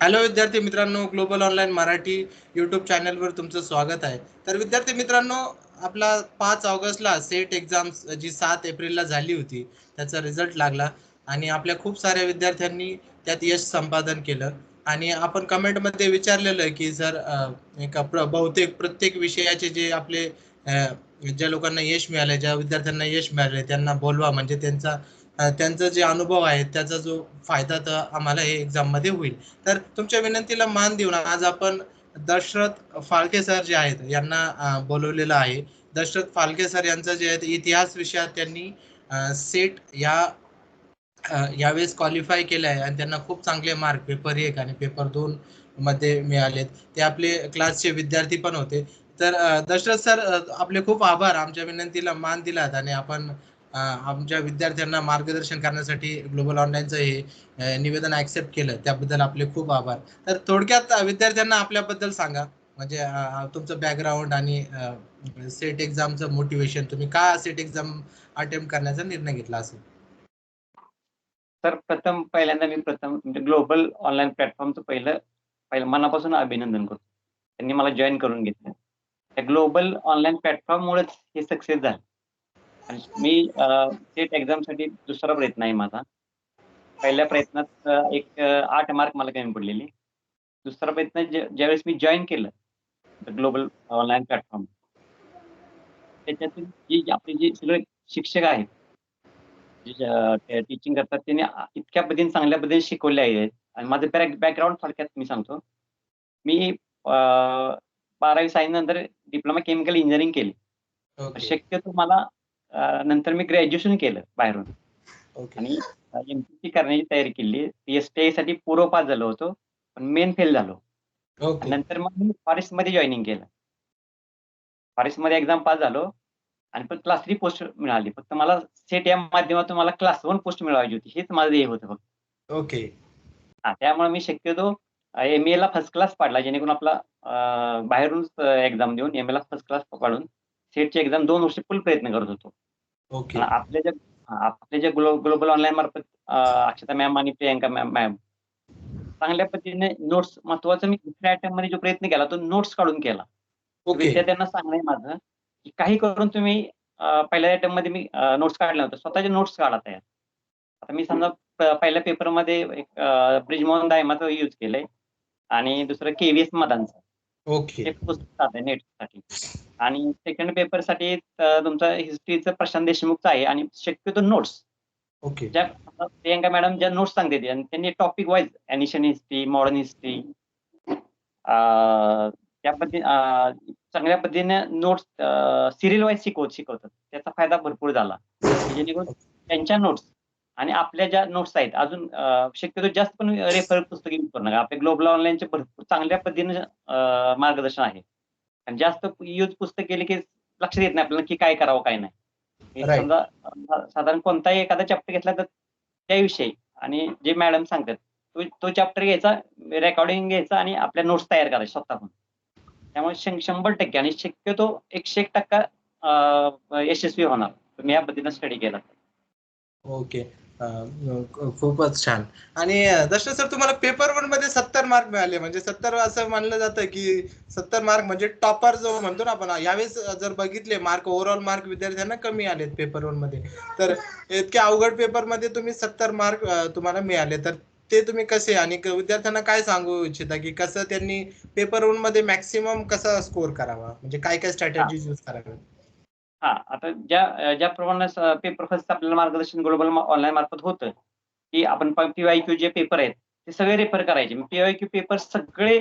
Hello विद्यार्थी मित्रांनो global online Marathi YouTube चॅनलवर तुमचं स्वागत आहे. तर विद्यार्थी मित्रांनो आपला पाच ऑगस्टला सेट एक्झाम जी सात एप्रिलला झाली होती त्याचा रिझल्ट लागला आणि आपल्या खूप साऱ्या विद्यार्थ्यांनी त्यात यश संपादन केलं. आणि आपण कमेंटमध्ये विचारलेलं की सर एका प्र बहुतेक प्रत्येक विषयाचे जे आपले ज्या लोकांना यश मिळाले ज्या विद्यार्थ्यांना यश मिळाले त्यांना बोलवा म्हणजे त्यांचा त्यांचा जे अनुभव आहे त्याचा जो फायदा तर आम्हाला हे एक्झाममध्ये होईल. तर तुमच्या विनंतीला मान देऊन आज आपण दशरथ फाळके सर जे आहेत यांना बोलवलेलं आहे. दशरथ फाळके सर यांचं जे आहे इतिहास विषयात त्यांनी सेट या यावेळेस क्वालिफाय केलं आहे आणि त्यांना खूप चांगले मार्क पेपर एक आणि पेपर दोन मध्ये मिळालेत. ते आपले क्लासचे विद्यार्थी पण होते. तर दशरथ सर आपले खूप आभार. आमच्या विनंतीला मान दिलात आणि आपण आमच्या विद्यार्थ्यांना मार्गदर्शन करण्यासाठी ग्लोबल ऑनलाईनचं हे निवेदन ऍक्सेप्ट केलं. त्याबद्दल आपले खूप आभार. तर थोडक्यात विद्यार्थ्यांना आपल्याबद्दल सांगा. म्हणजे तुमचं बॅकग्राऊंड आणि सेट एक्झामचं मोटिवेशन तुम्ही का सेट एक्झाम अटेम्प्ट करण्याचा निर्णय घेतला असेल? तर प्रथम पहिल्यांदा मी प्रथम म्हणजे ग्लोबल ऑनलाईन प्लॅटफॉर्मचं पहिलं पहिलं मनापासून अभिनंदन करतो. त्यांनी मला जॉईन करून घेतलं. त्या ग्लोबल ऑनलाईन प्लॅटफॉर्ममुळेच हे सक्सेस झालं. मी सेट एक्झामसाठी दुसरा प्रयत्न आहे माझा. पहिल्या प्रयत्नात एक आठ मार्क मला कमी पडलेले. दुसरा प्रयत्न ज्यावेळेस मी जॉईन केलं ग्लोबल ऑनलाईन प्लॅटफॉर्म त्याच्यातून जी आपले जे सगळे शिक्षक आहेत टीचिंग करतात त्यांनी इतक्या पद्धतीने चांगल्या पद्धतीने शिकवले आहेत आणि माझं बॅकग्राऊंड थोडक्यात मी सांगतो. मी बारावी सायन्स नंतर डिप्लोमा केमिकल इंजिनिअरिंग केली शक्यतो मला नंतर मी ग्रॅज्युएशन केलं बाहेरून. आणि एमपीसी करण्याची तयारी केली. पीएसटी साठी पूर्व पास झालो होतो पण मेन फेल झालो. नंतर मग मी फॉरेस्टमध्ये जॉईनिंग केलं. फॉरेस्टमध्ये एक्झाम पास झालो आणि पण क्लास थ्री पोस्ट मिळाली. फक्त मला सेट या माध्यमातून मला क्लास वन पोस्ट मिळवायची होती. हेच माझं हे होतं फक्त. ओके हा त्यामुळे मी शक्यतो एम ए ला फर्स्ट क्लास पाडला जेणेकरून आपला बाहेरून एक्झाम देऊन एम ए ला फर्स्ट क्लास पाडून सेटची एक्झाम दोन वर्ष फुल प्रयत्न करत होतो. आपल्या ज्या आपल्या ज्या ग्लोबल ऑनलाईन मार्फत अक्षता मॅम आणि प्रियंका मॅम मॅम चांगल्या पद्धतीने नोट्स महत्त्वाचा मी दुसऱ्या आयटममध्ये जो प्रयत्न केला तो नोट्स काढून केला. विद्यार्थ्यांना सांगणं माझं की काही करून तुम्ही पहिल्या आयटममध्ये मी नोट्स काढल्या होत्या स्वतःचे नोट्स काढा तयार. आता मी समजा पहिल्या पेपरमध्ये एक ब्रिजमोहन दायमाचं यूज केलंय. आणि दुसरं केव्हीएस मदांचं. ओके. पुस्तक आहे नेटसाठी आणि सेकंड पेपरसाठी तुमचं हिस्ट्रीचं प्रशांत देशमुखचं आहे आणि शक्यतो नोट्स ओके ज्या प्रियंका मॅडम ज्या नोट्स सांगते आणि त्यांनी topic wise ancient history modern history त्या पद्धती चांगल्या पद्धतीने नोट्स सिरियल वाईज शिकवत शिकवतात. त्याचा फायदा भरपूर झाला. जेणेकरून त्यांच्या नोट्स आणि आपल्या ज्या नोट्स आहेत अजून शक्यतो जास्त पण रेफर पुस्तक करू नका. आपल्या ग्लोबल ऑनलाईनचे भरपूर चांगल्या पद्धतीने मार्गदर्शन आहे. आणि जास्त यूज पुस्तक केले की लक्षात येत नाही आपल्याला की काय करावं काय नाही. समजा साधारण कोणताही एखादा चॅप्टर घेतला तर त्याविषयी आणि जे मॅडम सांगतात तो तो चॅप्टर घ्यायचा रेकॉर्डिंग घ्यायचा आणि आपल्या नोट्स तयार करायचे स्वतःहून. त्यामुळे शंभर टक्के आणि शक्यतो एकशे एक टक्का यशस्वी होणार. तुम्ही या पद्धतीने स्टडी केला. ओके खूपच छान. आणि दर्शन सर तुम्हाला पेपर वनमध्ये सत्तर मार्क मिळाले. म्हणजे सत्तर असं मानलं जातं की सत्तर मार्क म्हणजे टॉपर जो म्हणतो ना आपण यावेळेस जर बघितले मार्क ओव्हरऑल मार्क विद्यार्थ्यांना कमी आलेत पेपर वनमध्ये. तर इतक्या अवघड पेपरमध्ये तुम्ही सत्तर मार्क तुम्हाला मिळाले. तर ते तुम्ही कसे आणि विद्यार्थ्यांना काय सांगू इच्छिता की कसं त्यांनी पेपर वनमध्ये मॅक्सिमम कसा स्कोर करावा? म्हणजे काय काय स्ट्रॅटेजी युज कराव्या हा आता ज्या ज्याप्रमाणे पेपर फर्स्ट आपल्याला मार्गदर्शन ग्लोबल ऑनलाईन मार्फत होतं की आपण पीवाय क्यू जे पेपर आहेत ते सगळे रेफर करायचे. पीवाय क्यू पेपर सगळे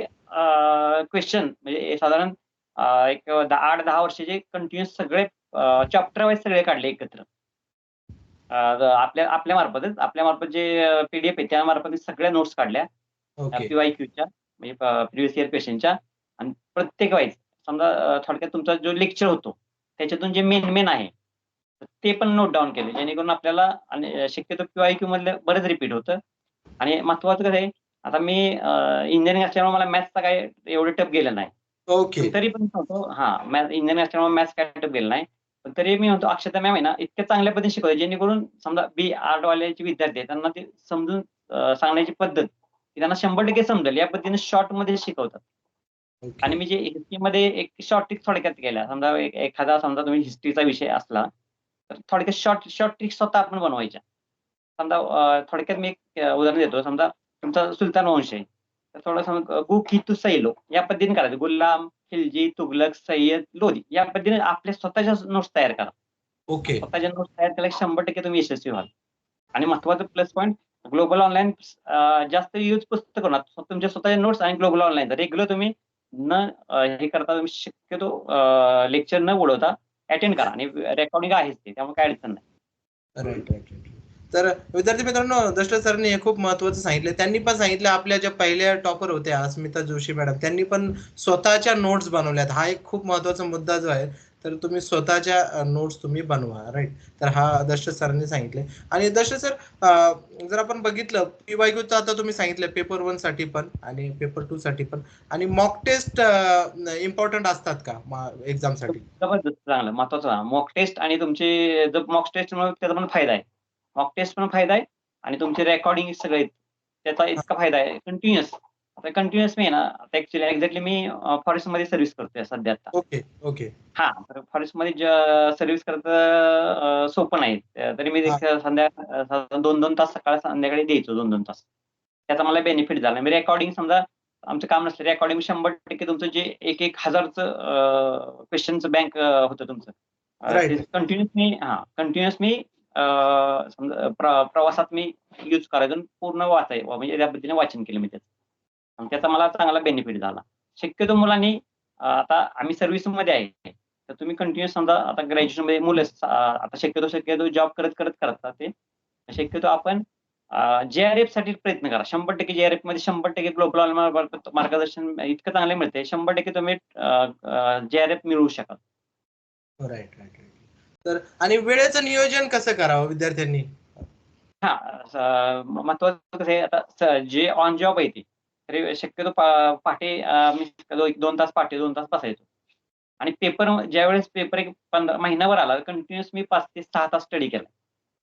क्वेश्चन म्हणजे साधारण एक आठ दहा वर्षाचे कंटिन्युअस सगळे चॅप्टर वाईज सगळे काढले एकत्र. आपल्या आपल्या मार्फतच आपल्या मार्फत जे पीडीएफ आहे त्या मार्फत सगळ्या नोट्स काढल्या. पीवाय क्यूच्या म्हणजे प्रिव्हियस इयर क्वेश्चनच्या आणि प्रत्येक वाईज समजा थोडक्यात तुमचा जो लेक्चर होतो त्याच्यातून जे मेन मेन आहे ते पण नोट डाऊन केले. जेणेकरून आपल्याला आणि शक्यतो क्यू क्यू मधलं बरंच रिपीट होतं. आणि महत्वाचं कसं आहे आता मी इंजिनिअरिंग असल्यामुळे मला मॅथ्सचा काय एवढं टप गेलं नाही. ओके तरी पण म्हणतो हा मॅथ इंजिनिअरिंग असल्यामुळे मॅथ्स काय टप गेलं नाही. पण तरी मी म्हणतो अक्षता मॅम आहे ना इतक्या चांगल्या पद्धतीने शिकवते जेणेकरून समजा बी आर्ट वाल्याचे विद्यार्थी आहेत त्यांना ते समजून सांगण्याची पद्धत की त्यांना शंभर टक्के समजेल. या पद्धतीने शॉर्टमध्ये शिकवतात. ओके. आणि मी जे हिस्ट्रीमध्ये एक शॉर्ट ट्रिक थोडक्यात केल्या समजा एखादा समजा तुम्ही हिस्ट्रीचा विषय असला तर थोडक्यात शॉर्ट शॉर्ट ट्रिक स्वतः आपण बनवायच्या. समजा अं, थोडक्यात मी एक अं, उदाहरण देतो. समजा तुमचा सुलतान वंश आहे. तर थोडं समजा गु खितू सैलो या पद्धतीने करायचं. गुलाम खिलजी तुगलक सय्यद लोधी या पद्धतीने आपल्या स्वतःच्या नोट्स तयार करा. ओके. स्वतःच्या नोट्स तयार केल्या की शंभर टक्के तुम्ही यशस्वी व्हाल. आणि महत्वाचं प्लस पॉईंट ग्लोबल ऑनलाईन जास्त यूज पुस्तक होणार तुमच्या स्वतःच्या नोट्स आणि ग्लोबल ऑनलाईन रेग्युलर तुम्ही न हे करता तुम्ही शक्यतो लेक्चर न बोलवता अटेंड करा. आणि रेकॉर्डिंग आहेच ते त्यामुळे काय अडचण नाही. राईट राईट राईट तर विद्यार्थी मित्रांनो दशरथ सरांनी हे खूप महत्वाचं सांगितलं. त्यांनी पण सांगितलं आपल्या ज्या पहिल्या टॉपर होत्या अस्मिता जोशी मॅडम त्यांनी पण स्वतःच्या नोट्स बनवल्यात. हा एक खूप महत्त्वाचा मुद्दा जो आहे तर तुम्ही स्वतःच्या नोट्स तुम्ही बनवा राईट तर हा दशरथ सरांनी सांगितले. आणि दशरथ सर जर आपण बघितलं पी वायक्यूचं आता तुम्ही सांगितलं पेपर वनसाठी पण आणि पेपर टू साठी पण. आणि मॉक टेस्ट इम्पॉर्टंट असतात का एक्झामसाठी? जबरदस्त चांगलं महत्वाचं मॉक टेस्ट आणि तुमचे जर मॉक टेस्ट त्याचा पण फायदा आहे. मॉक टेस्ट पण फायदा आहे आणि तुमचे रेकॉर्डिंग सगळे त्याचा इतका फायदा आहे. कंटिन्युअस आता कंटिन्युअस मी ना आता ऍक्च्युली एक्झॅक्टली मी फॉरेस्टमध्ये सर्व्हिस करतोय सध्या आता. ओके ओके हा तर फॉरेस्टमध्ये सर्व्हिस करत सोपं नाही. तरी मी संध्या दोन दोन तास सकाळ संध्याकाळी द्यायचो दोन दोन तास. त्याचा मला बेनिफिट झाला. मी रेकॉर्डिंग समजा आमचं काम नसलं रेकॉर्डिंग शंभर टक्के तुमचं जे एक एक हजारचं क्वेश्चनचं बँक होतं तुमचं. कंटिन्युअस मी हा कंटिन्युअस मी समजा प्र- प्रवासात मी यूज करायचो पूर्ण वाचाय म्हणजे त्या पद्धतीने वाचन केलं मी त्याचं. त्याचा मला चांगला बेनिफिट झाला. शक्यतो मुलांनी आता आम्ही सर्व्हिसमध्ये आहे. तर तुम्ही कंटिन्युअस समजा आता ग्रॅज्युएशनमध्ये मुलं आता शक्यतो शक्यतो जॉब करत करत करतात ते. शक्यतो आपण जे आर एफसाठी प्रयत्न करा. शंभर टक्के जे आर एफमध्ये शंभर टक्के ग्लोबल मार्गदर्शन इतकं चांगले मिळते शंभर टक्के तुम्ही जे आर एफ मिळवू शकाल. राईट राईट तर आणि वेळेचं नियोजन कसं करावं विद्यार्थ्यांनी? हा महत्वाचं कसं आहे आता जे ऑन जॉब आहे ते. तरी शक्यतो पहाटे मी एक दोन तास पहाटे दोन तास बसायचो. आणि पेपर ज्यावेळेस पेपर एक पंधरा महिनाभर आला कंटिन्युअस मी पाच ते सहा तास स्टडी केला.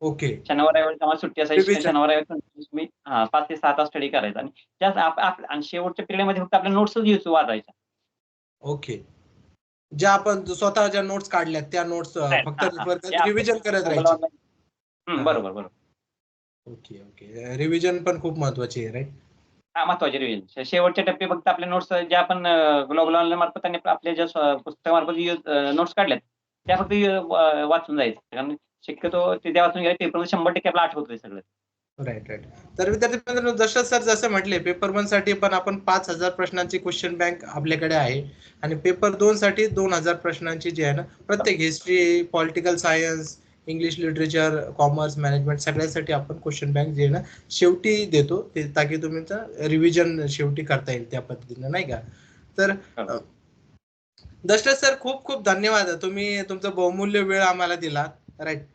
ओके. शनिवार रविवारी सुट्टी असायची. शनिवार रविवारी मी पाच ते सहा तास स्टडी करायचा. आणि जास्त आणि शेवटच्या पिरियडमध्ये फक्त आपल्या नोट्सच यूज वाचायच्या ओके. ज्या आपण स्वतः ज्या नोट्स काढल्यात त्या नोट्स. फक्त रिव्हिजन करत राहायची. बरोबर बरोबर. Okay okay. रिव्हिजन पण खूप महत्वाची आहे राईट हा महत्त्वाचे रिव्हिजन शेवटचे टप्पे फक्त आपल्या नोट्स ज्या आपण ग्लोबल ऑनलाईन मार्फत त्यांनी आपल्या ज्या पुस्तकामार्फत नोट्स काढल्यात त्या फक्त वाचून जायचं. कारण शक्यतो ते त्या वाचून गेल्या पेपर शंभर टक्के आपला आठवतंय सगळं. राईट राईट तर विद्यार्थी मित्रांनो जसं सर जसं म्हटले पेपर वनसाठी पण आपण पाच हजार प्रश्नांची क्वेश्चन बँक आपल्याकडे आहे. आणि पेपर दोन साठी दोन हजार प्रश्नांची जी आहे ना प्रत्येक history political science English literature commerce management सगळ्यासाठी आपण क्वेश्चन बँक जे ना शेवटी देतो. ते ताकी तुमचं रिव्हिजन शेवटी करता येईल त्या पद्धतीनं नाही का? तर. दशरथ सर खूप खूप धन्यवाद. तुम्ही तुमचा बहुमूल्य वेळ आम्हाला दिला. राईट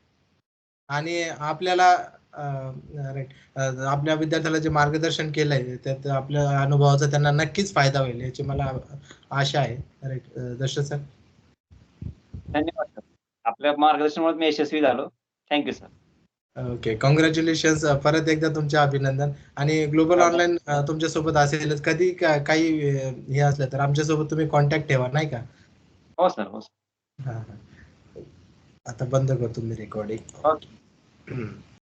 आणि आपल्याला राईट आपल्या विद्यार्थ्याला जे मार्गदर्शन केलंय त्यात आपल्या अनुभवाचा त्यांना नक्कीच फायदा होईल याची मला आशा आहे. राईट दशरथ सर धन्यवाद. सर आपल्या मार्गदर्शनामुळे मी यशस्वी झालो. थँक्यू सर ओके कॉंग्रॅच्युलेशन परत एकदा तुमचे अभिनंदन. आणि ग्लोबल ऑनलाईन तुमच्यासोबत असेलच कधी काही हे असलं तर आमच्यासोबत तुम्ही कॉन्टॅक्ट ठेवा नाही का? हो सर हो सर आता बंद करतो मी रेकॉर्डिंग ओके